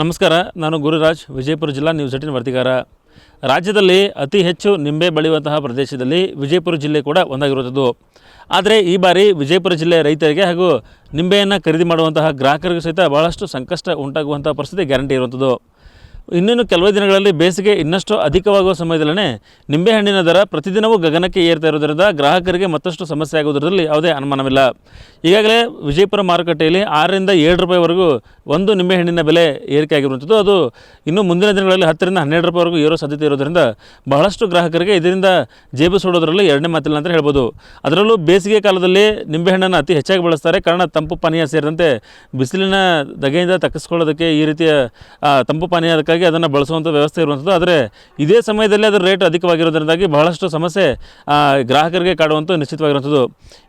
ನಮಸ್ಕಾರ, ನಾನು ಗುರುರಾಜ್, ವಿಜಯಪುರ ಜಿಲ್ಲಾ ನ್ಯೂಸ್ ಏಟಿನ್ ವರದಿಗಾರ. ರಾಜ್ಯದಲ್ಲಿ ಅತಿ ಹೆಚ್ಚು ನಿಂಬೆ ಬೆಳೆಯುವಂತಹ ಪ್ರದೇಶದಲ್ಲಿ ವಿಜಯಪುರ ಜಿಲ್ಲೆ ಕೂಡ ಒಂದಾಗಿರುವಂಥದ್ದು. ಆದರೆ ಈ ಬಾರಿ ವಿಜಯಪುರ ಜಿಲ್ಲೆಯ ರೈತರಿಗೆ ಹಾಗೂ ನಿಂಬೆಯನ್ನು ಖರೀದಿ ಮಾಡುವಂತಹ ಗ್ರಾಹಕರಿಗೂ ಸಹಿತ ಬಹಳಷ್ಟು ಸಂಕಷ್ಟ ಉಂಟಾಗುವಂಥ ಪರಿಸ್ಥಿತಿ ಗ್ಯಾರಂಟಿ ಇರುವಂಥದ್ದು. ಇನ್ನೇನು ಕೆಲವೇ ದಿನಗಳಲ್ಲಿ ಬೇಸಿಗೆ ಇನ್ನಷ್ಟು ಅಧಿಕವಾಗುವ ಸಮಯದಲ್ಲೇ ನಿಂಬೆಹಣ್ಣಿನ ದರ ಪ್ರತಿದಿನವೂ ಗಗನಕ್ಕೆ ಏರ್ತಾ ಇರೋದರಿಂದ ಗ್ರಾಹಕರಿಗೆ ಮತ್ತಷ್ಟು ಸಮಸ್ಯೆ ಆಗುವುದರಲ್ಲಿ ಯಾವುದೇ ಅನುಮಾನವಿಲ್ಲ. ಈಗಾಗಲೇ ವಿಜಯಪುರ ಮಾರುಕಟ್ಟೆಯಲ್ಲಿ ಆರರಿಂದ ಏಳು ರೂಪಾಯಿವರೆಗೂ ಒಂದು ನಿಂಬೆಹಣ್ಣಿನ ಬೆಲೆ ಏರಿಕೆ ಆಗಿರುವಂಥದ್ದು ಅದು ಇನ್ನು ಮುಂದಿನ ದಿನಗಳಲ್ಲಿ ಹತ್ತರಿಂದ ಹನ್ನೆರಡು ರೂಪಾಯಿವರೆಗೂ ಏರೋ ಸಾಧ್ಯತೆ ಇರೋದರಿಂದ ಬಹಳಷ್ಟು ಗ್ರಾಹಕರಿಗೆ ಇದರಿಂದ ಜೇಬು ಸುಡೋದರಲ್ಲಿ ಎರಡನೇ ಮಾತಿಲ್ಲ ಅಂತ ಹೇಳ್ಬೋದು. ಅದರಲ್ಲೂ ಬೇಸಿಗೆ ಕಾಲದಲ್ಲಿ ನಿಂಬೆಹಣ್ಣನ್ನು ಅತಿ ಹೆಚ್ಚಾಗಿ ಬಳಸ್ತಾರೆ. ಕಾರಣ ತಂಪು ಪಾನೀಯ ಸೇರಿದಂತೆ ಬಿಸಿಲಿನ ದಗೆಯಿಂದ ತಕ್ಕಿಸ್ಕೊಳ್ಳೋದಕ್ಕೆ ಈ ರೀತಿಯ ತಂಪು ಪಾನೀಯ ಅದಕ್ಕಾಗಿ ಅದನ್ನು ಬಳಸುವಂಥ ವ್ಯವಸ್ಥೆ ಇರುವಂಥದ್ದು ಆದರೆ ಇದೇ ಸಮಯದಲ್ಲಿ ಅದರ ರೇಟ್ ಅಧಿಕವಾಗಿರೋದ್ರಿಂದಾಗಿ ಬಹಳಷ್ಟು ಸಮಸ್ಯೆ ಗ್ರಾಹಕರಿಗೆ ಕಾಡುವಂಥ ನಿಶ್ಚಿತವಾಗಿರುವಂಥದ್ದು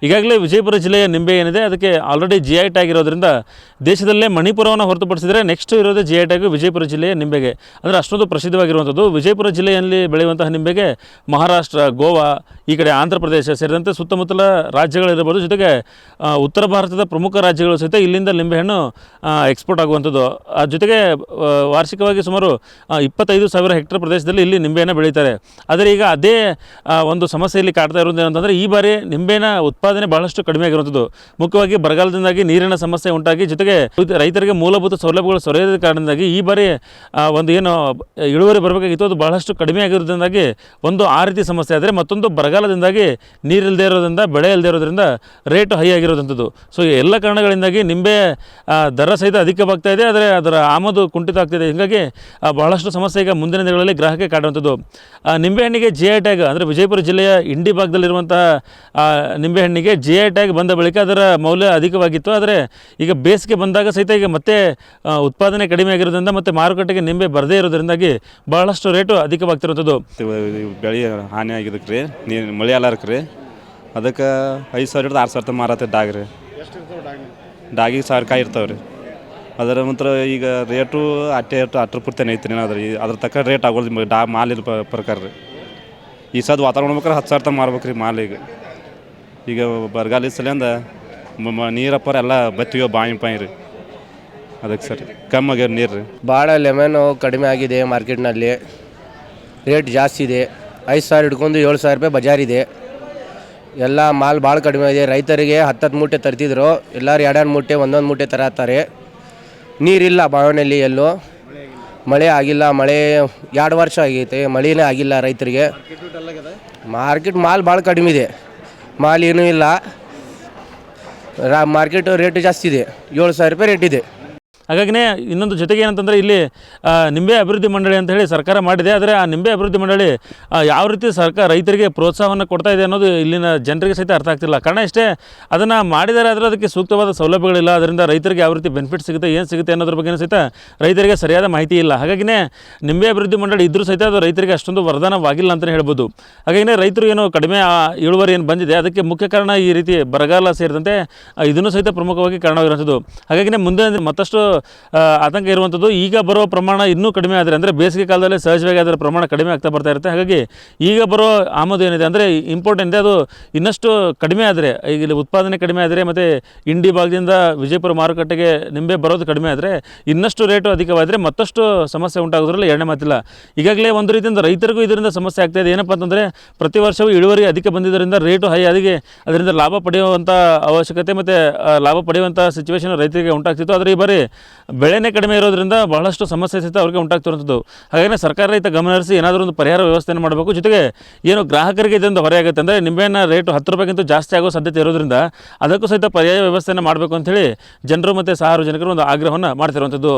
ಈಗಾಗಲೇ ವಿಜಯಪುರ ಜಿಲ್ಲೆಯ ನಿಂಬೆ ಏನಿದೆ, ಅದಕ್ಕೆ ಆಲ್ರೆಡಿ ಜಿ ಐ ಟ್ಯಾಗ್ ಇರೋದ್ರಿಂದ ದೇಶದಲ್ಲೇ ಮಣಿಪುರವನ್ನು ಹೊರತುಪಡಿಸಿದರೆ ನೆಕ್ಸ್ಟ್ ಇರೋದೇ ಜಿ ಐ ಟ್ಯಾಗು ವಿಜಯಪುರ ಜಿಲ್ಲೆಯ ನಿಂಬೆಗೆ. ಅಂದರೆ ಅಷ್ಟೊಂದು ಪ್ರಸಿದ್ಧವಾಗಿರುವಂಥದ್ದು ವಿಜಯಪುರ ಜಿಲ್ಲೆಯಲ್ಲಿ ಬೆಳೆಯುವಂತಹ ನಿಂಬೆಗೆ ಮಹಾರಾಷ್ಟ್ರ, ಗೋವಾ, ಈ ಕಡೆ ಆಂಧ್ರ ಪ್ರದೇಶ ಸೇರಿದಂತೆ ಸುತ್ತಮುತ್ತಲ ರಾಜ್ಯಗಳಿರ್ಬೋದು ಜೊತೆಗೆ ಉತ್ತರ ಭಾರತದ ಪ್ರಮುಖ ರಾಜ್ಯಗಳು ಸಹಿತ ಇಲ್ಲಿಂದ ನಿಂಬೆಹಣ್ಣು ಎಕ್ಸ್ಪೋರ್ಟ್ ಆಗುವಂಥದ್ದು ಜೊತೆಗೆ ವಾರ್ಷಿಕವಾಗಿ ಆ, ಇಪ್ಪತ್ತೈದು ಸಾವಿರ ಹೆಕ್ಟರ್ ಪ್ರದೇಶದಲ್ಲಿ ಇಲ್ಲಿ ನಿಂಬೆಯನ್ನು ಬೆಳೀತಾರೆ. ಆದರೆ ಈಗ ಅದೇ ಒಂದು ಸಮಸ್ಯೆ ಇಲ್ಲಿ ಕಾಡ್ತಾ ಇರೋದು ಏನಂತಂದರೆ ಈ ಬಾರಿ ನಿಂಬೆನ ಉತ್ಪಾದನೆ ಬಹಳಷ್ಟು ಕಡಿಮೆ ಆಗಿರುವಂಥದ್ದು. ಮುಖ್ಯವಾಗಿ ಬರಗಾಲದಿಂದಾಗಿ ನೀರಿನ ಸಮಸ್ಯೆ ಉಂಟಾಗಿ ಜೊತೆಗೆ ರೈತರಿಗೆ ಮೂಲಭೂತ ಸೌಲಭ್ಯಗಳು ಸೊರೆಯದ ಕಾರಣದಿಂದಾಗಿ ಈ ಬಾರಿ ಒಂದು ಏನು ಇಳುವರಿ ಬರಬೇಕಾಗಿತ್ತು ಅದು ಬಹಳಷ್ಟು ಕಡಿಮೆ ಆಗಿರೋದ್ರಿಂದಾಗಿ ಒಂದು ಆ ರೀತಿ ಸಮಸ್ಯೆ ಆದರೆ ಮತ್ತೊಂದು ಬರಗಾಲದಿಂದಾಗಿ ನೀರಿಲ್ಲದೆ ಇರೋದ್ರಿಂದ ಬೆಳೆ ಇಲ್ಲದೆ ಇರೋದ್ರಿಂದ ರೇಟ್ ಹೈ ಆಗಿರೋದಂಥದ್ದು ಸೊ ಎಲ್ಲ ಕಾರಣಗಳಿಂದಾಗಿ ನಿಂಬೆ ದರ ಸಹಿತ ಅಧಿಕವಾಗ್ತಾ ಇದೆ ಆದರೆ ಅದರ ಆಮದು ಕುಂಠಿತ ಆಗ್ತಿದೆ ಹೀಗಾಗಿ ಬಹಳಷ್ಟು ಸಮಸ್ಯೆ ಈಗ ಮುಂದಿನ ದಿನಗಳಲ್ಲಿ ಗ್ರಾಹಕಕ್ಕೆ ಕಾಡುವಂಥದ್ದು. ಆ, ನಿಂಬೆಹಣ್ಣಿಗೆ ಜಿ ಐ ಟ್ಯಾಗ್ ಅಂದರೆ ವಿಜಯಪುರ ಜಿಲ್ಲೆಯ ಇಂಡಿ ಭಾಗದಲ್ಲಿರುವಂತಹ ಆ, ನಿಂಬೆಹಣ್ಣಿಗೆ ಜಿ ಐ ಟ್ಯಾಗ್ ಬಂದ ಬಳಿಕ ಅದರ ಮೌಲ್ಯ ಅಧಿಕವಾಗಿತ್ತು. ಆದರೆ ಈಗ ಬೇಸಿಗೆ ಬಂದಾಗ ಸಹಿತ ಈಗ ಮತ್ತೆ ಉತ್ಪಾದನೆ ಕಡಿಮೆ ಆಗಿರೋದ್ರಿಂದ ಮತ್ತು ಮಾರುಕಟ್ಟೆಗೆ ನಿಂಬೆ ಬರದೇ ಇರೋದ್ರಿಂದಾಗಿ ಬಹಳಷ್ಟು ರೇಟು ಇವ್ ಬೆಳೆ ಹಾನಿ ಆಗಿದ್ದಕ್ಕೆ ರೀ ನೀರು ಮಳೆ ಅಲ್ಲಾರಕ್ಕೆ ರೀ. ಅದಕ್ಕೆ ಐದು ಸಾವಿರ ಹಿಡಿದು ಆರು ಸಾವಿರ ತನಕ ಡಾಗ್ರಿ ಡಾಗ್ ರೀ. ಡಾಗಿಗೆ ಸಾವಿರ ಕಾಯಿ ಇರ್ತಾವೆ ರೀ. ಅದರ ನಂತರ ಈಗ ರೇಟು ಅಟ್ಟೆ ಅಟ್ಟು ಅಟ್ರ ಪೂರ್ತಿ ಐತ್ರಿ ಅದ್ರ ಅದ್ರ ತಕ್ಕ ರೇಟ್ ಆಗೋದು ಡಾ ಮಾಲ್ ಪ್ರಕಾರ ರೀ. ಈ ಸದ್ ವಾತಾವರಣ ಬೇಕಾದ್ರೆ ಹತ್ತು ಸಾವಿರ ತನಕ ಮಾರ್ಬೇಕು ರೀ ಮಾಲ್ ಈಗ. ಈಗ ಬರಗಾಲ ಸಲಿಂದ ನೀರಪ್ಪರ ಎಲ್ಲ ಬತ್ತಿಗೆ ಬಾಯಿ ಪಾಯಿ ರೀ. ಅದಕ್ಕೆ ಸರಿ. ಕಮ್ಮಿ ಆಗ್ಯಾರ ನೀರು ರೀ. ಭಾಳ ಲೆಮನ್ ಕಡಿಮೆ ಆಗಿದೆ ಮಾರ್ಕೆಟ್ನಲ್ಲಿ. ರೇಟ್ ಜಾಸ್ತಿ ಇದೆ. ಐದು ಸಾವಿರ ಹಿಡ್ಕೊಂಡು ಏಳು ಸಾವಿರ ರೂಪಾಯಿ ಬಜಾರಿದೆ ಎಲ್ಲ ಮಾಲ್ ಭಾಳ ಕಡಿಮೆ ಇದೆ ರೈತರಿಗೆ ಹತ್ತತ್ತು ಮೂಟೆ ತರ್ತಿದ್ರು. ಎಲ್ಲರೂ ಎರಡೆರಡು ಮೂಟೆ, ಒಂದೊಂದು ಮೂಟೆ ತರತ್ತಾರೆ ನೀರಿಲ್ಲ ಬಾವಿನಲ್ಲಿ ಎಲ್ಲೂ. ಮಳೆ ಆಗಿಲ್ಲ, ಮಳೆ ಎರಡು ವರ್ಷ ಆಗೈತೆ, ಮಳೆನೇ ಆಗಿಲ್ಲ ರೈತರಿಗೆ. ಮಾರ್ಕೆಟ್ ಮಾಲ್ ಭಾಳ ಕಡಿಮೆ ಇದೆ. ಮಾಲ್ ಏನೂ ಇಲ್ಲ. ರಾ, ಮಾರ್ಕೆಟ್ ರೇಟ್ ಜಾಸ್ತಿ ಇದೆ. ಏಳು ಸಾವಿರ ರೂಪಾಯಿ ರೇಟ್ ಇದೆ. ಹಾಗಾಗಿನೇ ಇನ್ನೊಂದು ಜೊತೆಗೆ ಏನಂತಂದರೆ ಇಲ್ಲಿ ನಿಂಬೆ ಅಭಿವೃದ್ಧಿ ಮಂಡಳಿ ಅಂತ ಹೇಳಿ ಸರ್ಕಾರ ಮಾಡಿದೆ. ಆದರೆ ಆ ನಿಂಬೆ ಅಭಿವೃದ್ಧಿ ಮಂಡಳಿ ಯಾವ ರೀತಿ ಸರ್ಕಾರ ರೈತರಿಗೆ ಪ್ರೋತ್ಸಾಹವನ್ನು ಕೊಡ್ತಾ ಇದೆ ಅನ್ನೋದು ಇಲ್ಲಿನ ಜನರಿಗೆ ಸಹಿತ ಅರ್ಥ ಆಗ್ತಿಲ್ಲ. ಕಾರಣ ಇಷ್ಟೇ, ಅದನ್ನು ಮಾಡಿದರೆ ಆದರೆ ಅದಕ್ಕೆ ಸೂಕ್ತವಾದ ಸೌಲಭ್ಯಗಳಿಲ್ಲ. ಅದರಿಂದ ರೈತರಿಗೆ ಯಾವ ರೀತಿ ಬೆನಿಫಿಟ್ ಸಿಗುತ್ತೆ, ಏನು ಸಿಗುತ್ತೆ ಅನ್ನೋದ್ರ ಬಗ್ಗೆ ಸಹಿತ ರೈತರಿಗೆ ಸರಿಯಾದ ಮಾಹಿತಿ ಇಲ್ಲ. ಹಾಗಾಗಿನೇ ನಿಂಬೆ ಅಭಿವೃದ್ಧಿ ಮಂಡಳಿ ಇದ್ದರೂ ಸಹಿತ ಅದು ರೈತರಿಗೆ ಅಷ್ಟೊಂದು ವರದಾನವಾಗಿಲ್ಲ ಅಂತಲೇ ಹೇಳ್ಬೋದು. ಹಾಗಾಗಿನೇ ರೈತರು ಏನು ಕಡಿಮೆ ಇಳುವರಿ ಏನು ಬಂದಿದೆ, ಅದಕ್ಕೆ ಮುಖ್ಯ ಕಾರಣ ಈ ರೀತಿ ಬರಗಾಲ ಸೇರಿದಂತೆ ಇದನ್ನು ಸಹಿತ ಪ್ರಮುಖವಾಗಿ ಕಾರಣವಾಗಿರುವಂಥದ್ದು. ಹಾಗಾಗಿನೇ ಮುಂದೆ ಮತ್ತಷ್ಟು ಆತಂಕ ಇರುವಂಥದ್ದು ಈಗ ಬರೋ ಪ್ರಮಾಣ ಇನ್ನೂ ಕಡಿಮೆ ಆದರೆ ಅಂದರೆ ಬೇಸಿಗೆ ಕಾಲದಲ್ಲಿ ಸಹಜವಾಗಿ ಅದರ ಪ್ರಮಾಣ ಕಡಿಮೆ ಆಗ್ತಾ ಬರ್ತಾ ಇರುತ್ತೆ. ಹಾಗಾಗಿ ಈಗ ಬರೋ ಆಮದು ಏನಿದೆ ಅಂದರೆ ಇಂಪೋರ್ಟ್ ಏನಿದೆ ಅದು ಇನ್ನಷ್ಟು ಕಡಿಮೆ ಆದರೆ, ಈಗ ಇಲ್ಲಿ ಉತ್ಪಾದನೆ ಕಡಿಮೆ ಆದರೆ ಮತ್ತು ಇಂಡಿ ಭಾಗದಿಂದ ವಿಜಯಪುರ ಮಾರುಕಟ್ಟೆಗೆ ನಿಂಬೆ ಬರೋದು ಕಡಿಮೆ ಆದರೆ ಇನ್ನಷ್ಟು ರೇಟು ಅಧಿಕವಾದರೆ ಮತ್ತಷ್ಟು ಸಮಸ್ಯೆ ಉಂಟಾಗೋದ್ರಲ್ಲಿ ಎರಡನೇ ಮಾತಿಲ್ಲ. ಈಗಾಗಲೇ ಒಂದು ರೀತಿಯಿಂದ ರೈತರಿಗೂ ಇದರಿಂದ ಸಮಸ್ಯೆ ಆಗ್ತಾಯಿದೆ ಏನಪ್ಪ ಅಂತಂದರೆ ಪ್ರತಿ ವರ್ಷವೂ ಇಳುವರಿ ಅಧಿಕ ಬಂದಿದ್ದರಿಂದ ರೇಟು ಹೈ ಆಗಿ ಅದರಿಂದ ಲಾಭ ಪಡೆಯುವಂಥ ಅವಶ್ಯಕತೆ ಮತ್ತು ಲಾಭ ಪಡೆಯುವಂಥ ಸಿಚುವೇಶನ್ ರೈತರಿಗೆ ಉಂಟಾಗ್ತಿತ್ತು. ಆದರೆ ಈ ಬಾರಿ ಬೆಳೆನೇ ಕಡಿಮೆ ಇರೋದ್ರಿಂದ ಬಹಳಷ್ಟು ಸಮಸ್ಯೆ ಸಹಿತ ಅವ್ರಿಗೆ ಉಂಟಾಗ್ತಿರುವಂಥದ್ದು. ಹಾಗಾಗಿ ಸರ್ಕಾರ ರೈತ ಗಮನ ಹರಿಸಿ ಏನಾದರೂ ಒಂದು ಪರಿಹಾರ ವ್ಯವಸ್ಥೆಯನ್ನು ಮಾಡಬೇಕು. ಜೊತೆಗೆ ಏನು ಗ್ರಾಹಕರಿಗೆ ಇದರಿಂದ ಹೊರೆ ಆಗುತ್ತೆ ಅಂದರೆ ನಿಂಬೆಹಣ್ಣ ರೇಟು ಹತ್ತು ರೂಪಾಯಿಗಿಂತ ಜಾಸ್ತಿ ಆಗೋ ಸಾಧ್ಯತೆ ಇರೋದ್ರಿಂದ ಅದಕ್ಕೂ ಸಹಿತ ಪರ್ಯಾಯ ವ್ಯವಸ್ಥೆಯನ್ನು ಮಾಡಬೇಕು ಅಂಥೇಳಿ ಜನರು ಮತ್ತು ಸಾರ್ವಜನಿಕರು ಒಂದು ಆಗ್ರಹವನ್ನು ಮಾಡ್ತಿರುವಂಥದ್ದು.